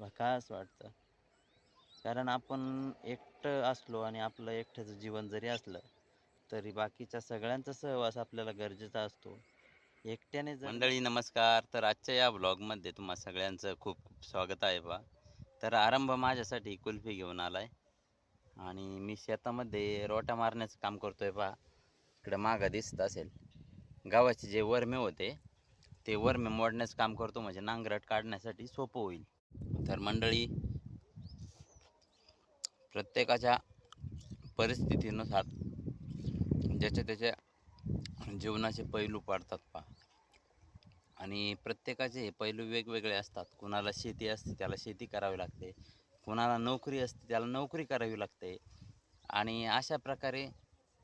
भकास वाटतं? कारण आपण एकटं असलो आणि आपलं एकट्याचं जीवन जरी असलं तरी बाकीच्या सगळ्यांचा सहवास आपल्याला गरजेचा असतो. एकट्याने मंडळी नमस्कार. तर आजच्या या ब्लॉगमध्ये तुम्हा सगळ्यांचं खूप खूप स्वागत आहे बा. तर आरंभ माझ्यासाठी कुल्फी घेऊन आलाय. आणि मी शेतामध्ये रोटा मारण्याचं काम करतोय बा. इकडं मागं दिसत असेल. गावाचे जे वरमे होते ते वरमे मोडण्याचं काम करतो. म्हणजे नांगरट काढण्यासाठी सोपं होईल. तर मंडळी प्रत्येकाच्या परिस्थितीनुसार ज्याच्या त्याच्या जीवनाचे पैलू पाडतात पा आणि प्रत्येकाचे हे पैलू वेगवेगळे असतात. कुणाला शेती असते त्याला शेती करावी लागते. कुणाला नोकरी असते त्याला नोकरी करावी लागते. आणि अशा प्रकारे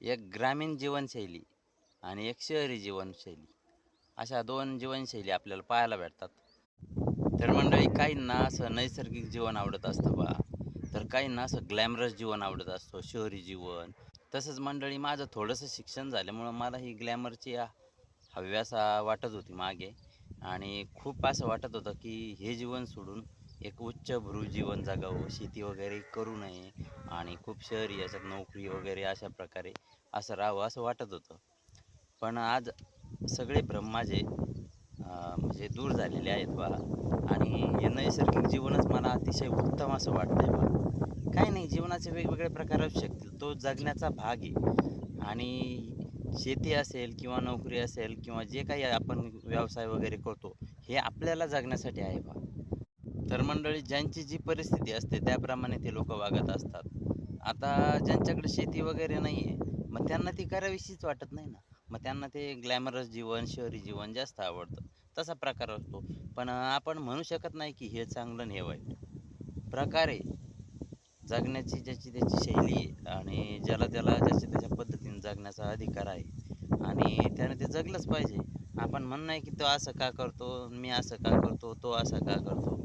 एक ग्रामीण जीवनशैली आणि एक शहरी जीवनशैली अशा दोन जीवनशैली आपल्याला पाहायला भेटतात. तर मंडळी काहींना असं नैसर्गिक जीवन आवडत असतं बा. तर काहींना असं ग्लॅमरस जीवन आवडत असतो शहरी जीवन. तसंच मंडळी माझं थोडंसं शिक्षण झाल्यामुळं मला ही ग्लॅमरची आ- हव्यासा वाटत होती मागे. आणि खूप असं वाटत होतं की हे जीवन सोडून एक उच्चभ्रू जीवन जगावं शेती वगैरे करू नये आणि खूप शहरी याच्यात नोकरी वगैरे अशा प्रकारे असं राहावं असं वाटत होतं. पण आज सगळे भ्रम माझे म्हणजे दूर झालेले आहेत बा. आणि हे नैसर्गिक जीवनच मला अतिशय उत्तम असं वाटतंय बा. काही नाही जीवनाचे वेगवेगळे प्रकार असू शकतील. तो जगण्याचा भाग आहे. आणि शेती असेल किंवा नोकरी असेल किंवा जे काही आपण व्यवसाय वगैरे करतो हे आपल्याला जगण्यासाठी आहे बा. तर मंडळी ज्यांची जी परिस्थिती असते त्याप्रमाणे ते लोक वागत असतात. आता ज्यांच्याकडे शेती वगैरे नाही आहे मग त्यांना ती करावीशीच वाटत नाही ना. मग त्यांना ते ग्लॅमरस जीवन शहरी जीवन जास्त आवडतं. तसा प्रकार असतो. पण आपण म्हणू शकत नाही की हे चांगलं आणि हे वाईट. प्रकारे जगण्याची ज्याची त्याची शैली आहे आणि ज्याला त्याला ज्याच्या त्याच्या पद्धतीने जगण्याचा अधिकार आहे. आणि त्याने ते जगलंच पाहिजे. आपण म्हणणं आहे की तो असं का करतो मी असं का करतो तो असं का करतो?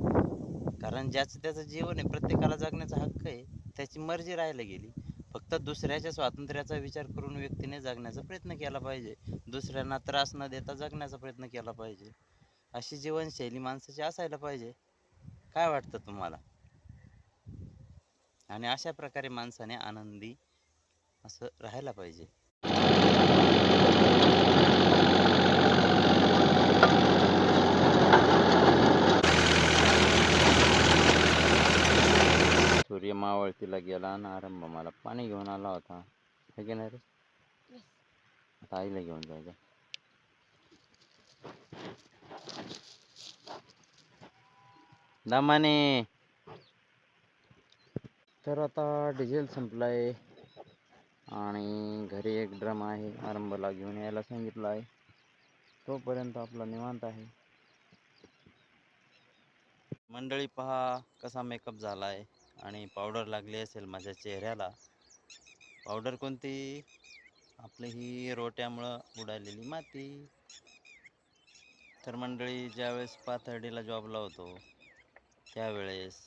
कारण ज्याचं त्याचं जीवन आहे प्रत्येकाला जगण्याचा हक्क आहे त्याची मर्जी राहायला गेली. फक्त दुसऱ्याच्या स्वातंत्र्याचा विचार करून व्यक्तीने जगण्याचा प्रयत्न केला पाहिजे. दुसऱ्यांना त्रास न देता जगण्याचा प्रयत्न केला पाहिजे. अशी जीवनशैली माणसाची असायला पाहिजे. काय वाटतं तुम्हाला? आणि अशा प्रकारे माणसाने आनंदी असं राहायला पाहिजे. सूर्य गेला आणि आरंभ मला पाणी घेऊन आला होता. हे की नाही रे? आता आईला घेऊन जायचं. दमाने. तर आता डिझेल संपलाय. आणि घरी एक ड्रम आहे आरंभला घेऊन यायला सांगितलं आहे. तोपर्यंत आपला निवांत आहे. मंडळी पहा कसा मेकअप झाला आहे आणि पावडर लागली असेल माझ्या चेहऱ्याला पावडर कोणती? आपली ही रोट्यामुळं उडालेली माती. तर मंडळी ज्यावेळेस पाथर्डीला जॉबला होतो त्यावेळेस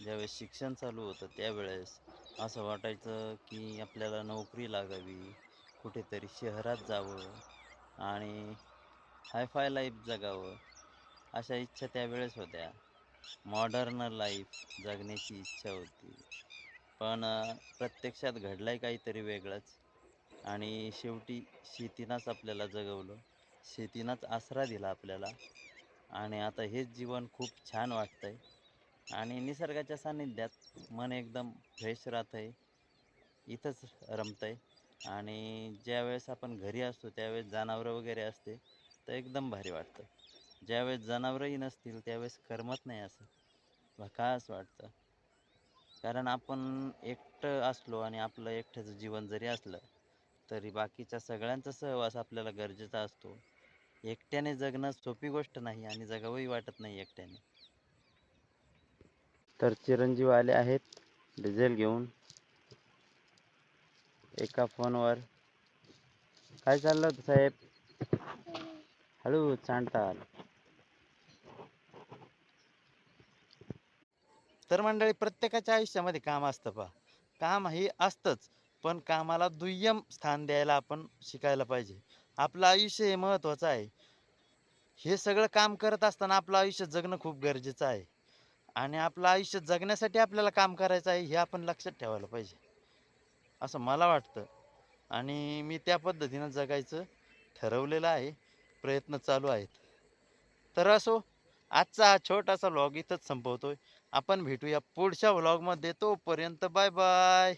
ज्यावेळेस शिक्षण चालू होतं त्यावेळेस असं वाटायचं की आपल्याला नोकरी लागावी कुठेतरी शहरात जावं आणि हायफाय लाईफ जगावं अशा इच्छा त्यावेळेस होत्या. मॉडर्न लाईफ जगण्याची इच्छा होती. पण प्रत्यक्षात घडलं आहे काहीतरी वेगळंच. आणि शेवटी शेतीनंच आपल्याला जगवलं. शेतीनंच आसरा दिला आपल्याला. आणि आता हेच जीवन खूप छान वाटतं आहे आणि निसर्गाच्या सान्निध्यात मन एकदम फ्रेश राहत आहे इथंच रमतंय. आणि ज्यावेळेस आपण घरी असतो त्यावेळेस जनावरं वगैरे असते तर एकदम भारी वाटतं. ज्यावेळेस जनावरही नसतील त्यावेळेस करमत नाही असं. भकास वाटतं. कारण आपण एकटं असलो आणि आपलं एकट्याचं जीवन जरी असलं तरी बाकीच्या सगळ्यांचा सहवास आपल्याला गरजेचा असतो. एकट्याने जगणं सोपी गोष्ट नाही आणि जगावंही वाटत नाही एकट्याने. तर चिरंजीव आले आहेत डिझेल घेऊन. एका फोनवर. काय चाललं साहेब? हळू सांडताल तर मंडळी प्रत्येकाच्या आयुष्यामध्ये काम असतं पा काम हे असतंच पण कामाला दुय्यम स्थान द्यायला आपण शिकायला पाहिजे. आपलं आयुष्य हे महत्त्वाचं आहे. हे सगळं काम करत असताना आपलं आयुष्य जगणं खूप गरजेचं आहे. आणि आपलं आयुष्य जगण्यासाठी आपल्याला काम करायचं आहे हे आपण लक्षात ठेवायला पाहिजे. असं मला वाटतं. आणि मी त्या पद्धतीनं जगायचं ठरवलेलं आहे. प्रयत्न चालू आहेत. तर असो आजचा हा छोटासा लॉग इथंच संपवतोय. आपण भेटूया पुढच्या व्लॉगमध्ये तोपर्यंत बाय बाय